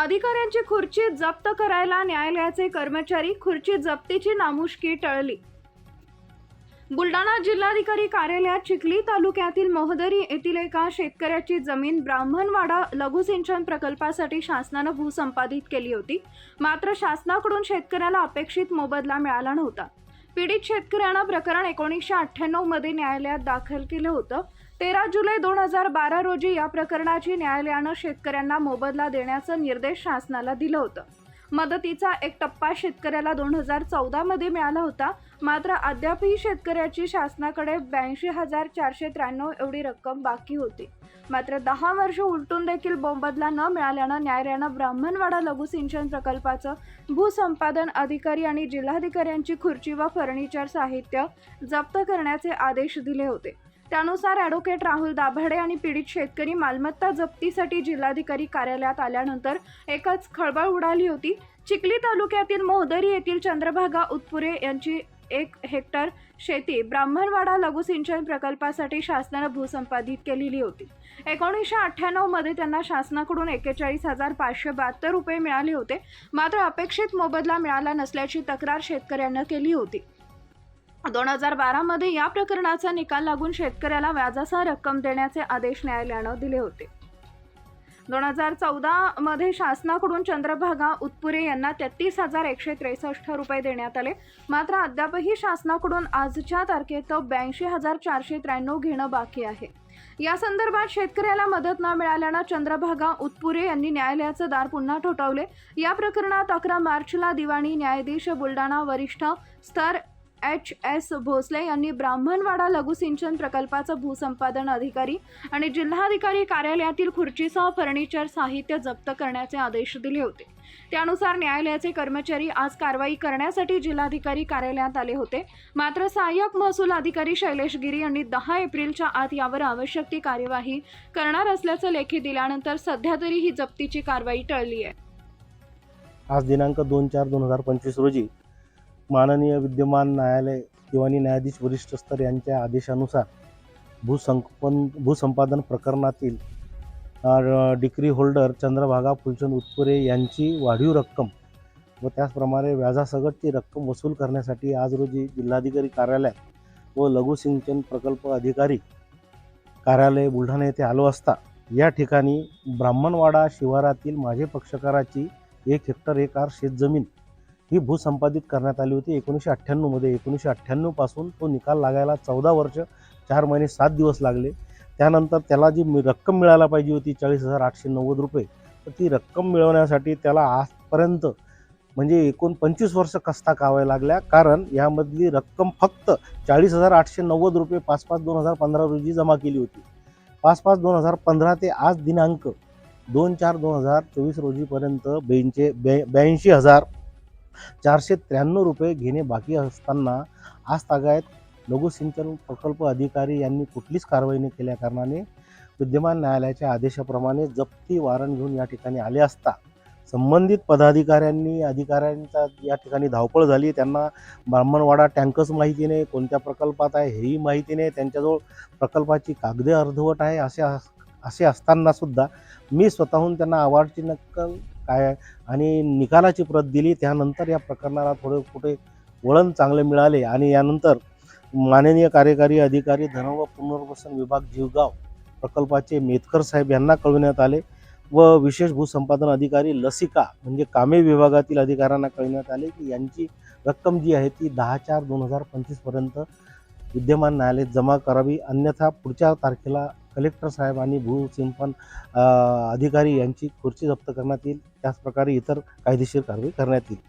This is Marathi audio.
अधिकाऱ्यांची खुर्ची जप्त करायला न्यायालयाचे कर्मचारी खुर्ची जप्तीची नामुष्की टळली. बुलढाणा जिल्हाधिकारी कार्यालयात चिखली तालुक्यातील मोहदरी येथील एका शेतकऱ्याची जमीन ब्राह्मणवाडा लघुसिंचन प्रकल्पासाठी शासनानं भूसंपादित केली होती. मात्र शासनाकडून शेतकऱ्याला अपेक्षित मोबदला मिळाला नव्हता. पीडित शेतकऱ्यानं प्रकरण एकोणीसशे अठ्ठ्याण्णवमध्ये न्यायालयात दाखल केलं होतं. तेरा जुलै दोन हजार बारा रोजी या प्रकरणाची न्यायालयानं शेतकऱ्यांना मोबदला देण्याचं निर्देश शासनाला दिलं होतं. मदतीचा एक टप्पा शेतकऱ्याला दोन हजार चौदामध्ये मिळाला होता. मात्र अद्यापही शेतकऱ्याची शासनाकडे ब्याऐंशी हजार चारशे त्र्याण्णव एवढी रक्कम बाकी होती. मात्र दहा वर्ष उलटून देखील मोबदला न मिळाल्यानं न्यायालयानं ब्राह्मणवाडा लघुसिंचन प्रकल्पाचं भूसंपादन अधिकारी आणि जिल्हाधिकाऱ्यांची खुर्ची व फर्निचर साहित्य जप्त करण्याचे आदेश दिले होते. त्यानुसार ॲडव्होकेट राहुल दाभाडे आणि पीडित शेतकरी मालमत्ता जप्तीसाठी जिल्हाधिकारी कार्यालयात आल्यानंतर एकच खळबळ उडाली होती. चिखली तालुक्यातील मोहदरी येथील चंद्रभागा उत्पुरे यांची एक हेक्टर शेती ब्राह्मणवाडा लघुसिंचन प्रकल्पासाठी शासनानं भूसंपादित केलेली होती. एकोणीसशे अठ्ठ्याण्णवमध्ये त्यांना शासनाकडून एकेचाळीस हजार पाचशे बहात्तर रुपये मिळाले होते. मात्र अपेक्षित मोबदला मिळाला नसल्याची तक्रार शेतकऱ्यांनं केली होती. दोन हजार बारामध्ये या प्रकरणाचा निकाल लागून शेतकऱ्याला व्याजासह रक्कम देण्याचे आदेश न्यायालयानं दिले होते. दोन हजार चौदामध्ये शासनाकडून चंद्रभागा उत्पुरे यांना तेहतीस हजार एकशे त्रेसष्ट रुपये देण्यात आले. मात्र अद्यापही शासनाकडून आजच्या तारखेत ब्याऐंशी हजार चारशे त्र्याण्णव घेणं बाकी आहे. या संदर्भात शेतकऱ्याला मदत न मिळाल्यानं चंद्रभागा उत्पुरे यांनी न्यायालयाचं दार पुन्हा ठोठावले. या प्रकरणात अकरा मार्चला दिवाणी न्यायाधीश बुलडाणा वरिष्ठ स्तर एच एस भोसले यांनी ब्राह्मणवाडा लघुसिंचन प्रकल्पाचं भूसंपादन अधिकारी आणि जिल्हाधिकारी कार्यालयातील खुर्चीसह फर्निचर साहित्य जप्त करण्याचे आदेश दिले होते. त्यानुसार न्यायालयाचे कर्मचारी आज कारवाई करण्यासाठी जिल्हाधिकारी कार्यालयात आले होते. मात्र सहाय्यक महसूल अधिकारी शैलेश गिरी यांनी दहा एप्रिलच्या आत यावर आवश्यक ती कार्यवाही करणार असल्याचं लेखी दिल्यानंतर सध्या तरी ही जप्तीची कारवाई टळली आहे. आज दिनांक दोन चार दोन हजार पंचवीस रोजी माननीय विद्यमान न्यायालय दिवाणी न्यायाधीश वरिष्ठ स्तर यांच्या आदेशानुसार भूसंपन भूसंपादन प्रकरणातील डिक्री होल्डर चंद्रभागा फुलचंद उत्पुरे यांची वाढीव रक्कम व त्याचप्रमाणे व्याजासकटची रक्कम वसूल करण्यासाठी आज रोजी जिल्हाधिकारी कार्यालय व लघुसिंचन प्रकल्प अधिकारी कार्यालय बुलढाणा येथे आलो असता या ठिकाणी ब्राह्मणवाडा शिवारातील माझे पक्षकाराची एक हेक्टर एक आर शेतजमीन ही भूसंपादित करण्यात आली होती. एकोणीसशे अठ्ठ्याण्णवमध्ये एकोणीसशे अठ्ठ्याण्णवपासून तो निकाल लागायला चौदा वर्ष चार महिने सात दिवस लागले. त्यानंतर त्याला जी रक्कम मिळायला पाहिजे होती चाळीस हजार आठशे नव्वद रुपये तर ती रक्कम मिळवण्यासाठी त्याला आजपर्यंत म्हणजे एकूण पंचवीस वर्ष कस्ता कावायला लागल्या. कारण यामधली रक्कम फक्त चाळीस हजार आठशे नव्वद रुपये पाच पाच दोन हजार पंधरा रोजी जमा केली होती. पाच पाच दोन हजार पंधरा ते आज दिनांक दोन चार दोन हजार चोवीस रोजीपर्यंत बेंचे बे ब्याऐंशी हजार चारशे त्र्याण्णव रुपये घेणे बाकी असताना आज तागायत लघुसिंचन प्रकल्प अधिकारी यांनी कुठलीच कारवाई न केल्या कारणाने विद्यमान न्यायालयाच्या आदेशाप्रमाणे जप्ती वारंट घेऊन या ठिकाणी आले असता संबंधित पदाधिकाऱ्यांनी अधिकाऱ्यांचा या ठिकाणी धावपळ झाली. त्यांना ब्राह्मणवाडा टँकच माहिती नाही कोणत्या प्रकल्पात आहे हेही माहिती नाही त्यांच्याजवळ प्रकल्पाची कागदे अर्धवट आहे असे असे असताना सुद्धा मी स्वतःहून त्यांना अवॉर्डची नक्कल काय आणि निकालाची प्रत दिली त्यानंतर या प्रकरणाला थोडे कुठे वळण चांगले मिळाले. आणि यानंतर माननीय कार्यकारी अधिकारी धन व पुनर्वसन विभाग जीवगाव प्रकल्पाचे मेतकर साहेब यांना कळविण्यात आले व विशेष भूसंपादन अधिकारी लसिका म्हणजे कामे विभागातील अधिकाऱ्यांना कळविण्यात आले की यांची रक्कम जी आहे ती दहा चार दोन हजार पंचवीसपर्यंत विद्यमान न्यायालयात जमा करावी. अन्यथा पुढच्या तारखेला कलेक्टर साहेब आणि भूसिंपन अधिकारी यांची खुर्ची जप्त करण्यात येईल. त्याचप्रकारे इतर कायदेशीर कारवाई करण्यात येईल.